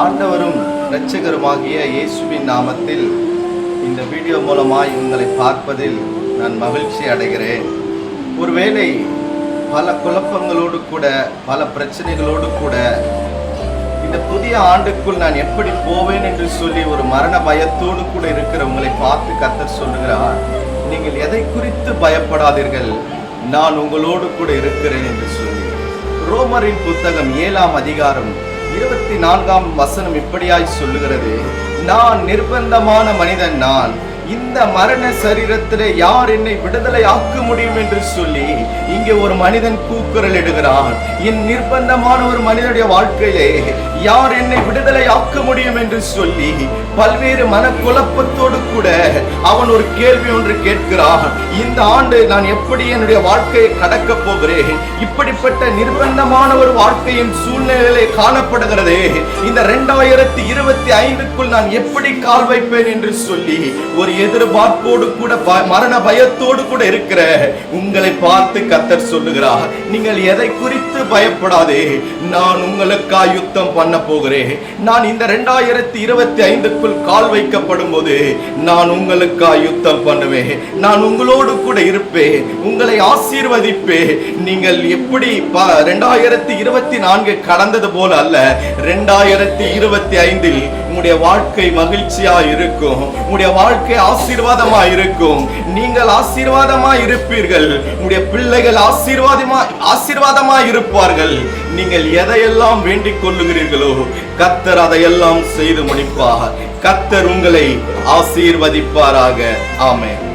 ஆண்டவரும் இரட்சகருமாகிய இயேசுவின் நாமத்தில் இந்த வீடியோ மூலமாய் உங்களை பார்ப்பதில் நான் மகிழ்ச்சி அடைகிறேன். ஒருவேளை பல குழப்பங்களோடு கூட பல பிரச்சனைகளோடு கூட இந்த புதிய ஆண்டுக்குள் நான் எப்படி போவேன் என்று சொல்லி ஒரு மரண பயத்தோடு கூட இருக்கிற உங்களை பார்த்து கத்தர் சொல்லுகிறார். நீங்கள் எதை குறித்து பயப்படாதீர்கள். நான் உங்களோடு கூட இருக்கிறேன் என்று சொல்லி. ரோமரின் புத்தகம் ஏழாம் அதிகாரம் இருபத்தி நான்காம் வசனம் இப்படியாய் சொல்லுகிறது. நான் நிர்பந்தமான மனிதன் நான் இந்த மரண சரீரத்தில் யார் என்னை விடுதலை ஆக்க முடியும் என்று சொல்லி இங்கே ஒரு மனிதன் கூக்குரல் இடுகிறான். என் நிர்பந்தமான ஒரு மனிதனுடைய வாழ்க்கையிலே யார் என்னை விடுதலை ஆக்க முடியும் என்று சொல்லி பல்வேறு மனக்குழப்பத்தோடு கூட அவன் ஒரு கேள்வி ஒன்று கேட்கிறான். இந்த ஆண்டு நான் எப்படி என்னுடைய வாழ்க்கையை கடக்க போகிறேன்? இப்படிப்பட்ட நிர்பந்தமான ஒரு வாழ்க்கையின் சூழ்நிலையிலே காணப்படுகிறதே. இந்த ரெண்டாயிரத்தி இருபத்தி ஐந்துக்குள் நான் எப்படி கால் வைப்பேன் என்று சொல்லி ஒரு எதிர்பார்ப்போடு கூட மரண பயத்தோடு கூட இருக்கிற உங்களை பார்த்து கத்தர் சொல்லுகிறார். நீங்கள் எதை குறித்து பயப்படாதே. நான் உங்களுக்கா யுத்தம் பண்ண போகிறேன். நான் இந்த ரெண்டாயிரத்தி இருபத்தி ஐந்துக்குள் கால் வைக்கப்படும் போது நான் உங்களுக்காக யுத்தம் பண்ணுவேன். நான் உங்களோடு கூட இருப்பேன். உங்களை ஆசீர்வதிப்பேன். நீங்கள் எப்படி ரெண்டாயிரத்தி இருபத்தி நான்கு கடந்தது போல அல்ல ரெண்டாயிரத்தி இருபத்தி ஐந்தில் உங்களுடைய வாழ்க்கை மகிழ்ச்சியா இருக்கும் உங்களுடைய வாழ்க்கை ஆசீர்வாதமா இருக்கும் நீங்கள் ஆசீர்வாதமா இருப்பீர்கள் உங்களுடைய பிள்ளைகள் ஆசீர்வாதமா ஆசீர்வாதமா இருப்பார்கள் நீங்கள் எதையெல்லாம் வேண்டிக் கொள்ளுகிறீர்களோ கத்தர் அதையெல்லாம் செய்து முடிப்பார். கத்தர் உங்களை ஆசீர்வதிப்பாராக. ஆமென்.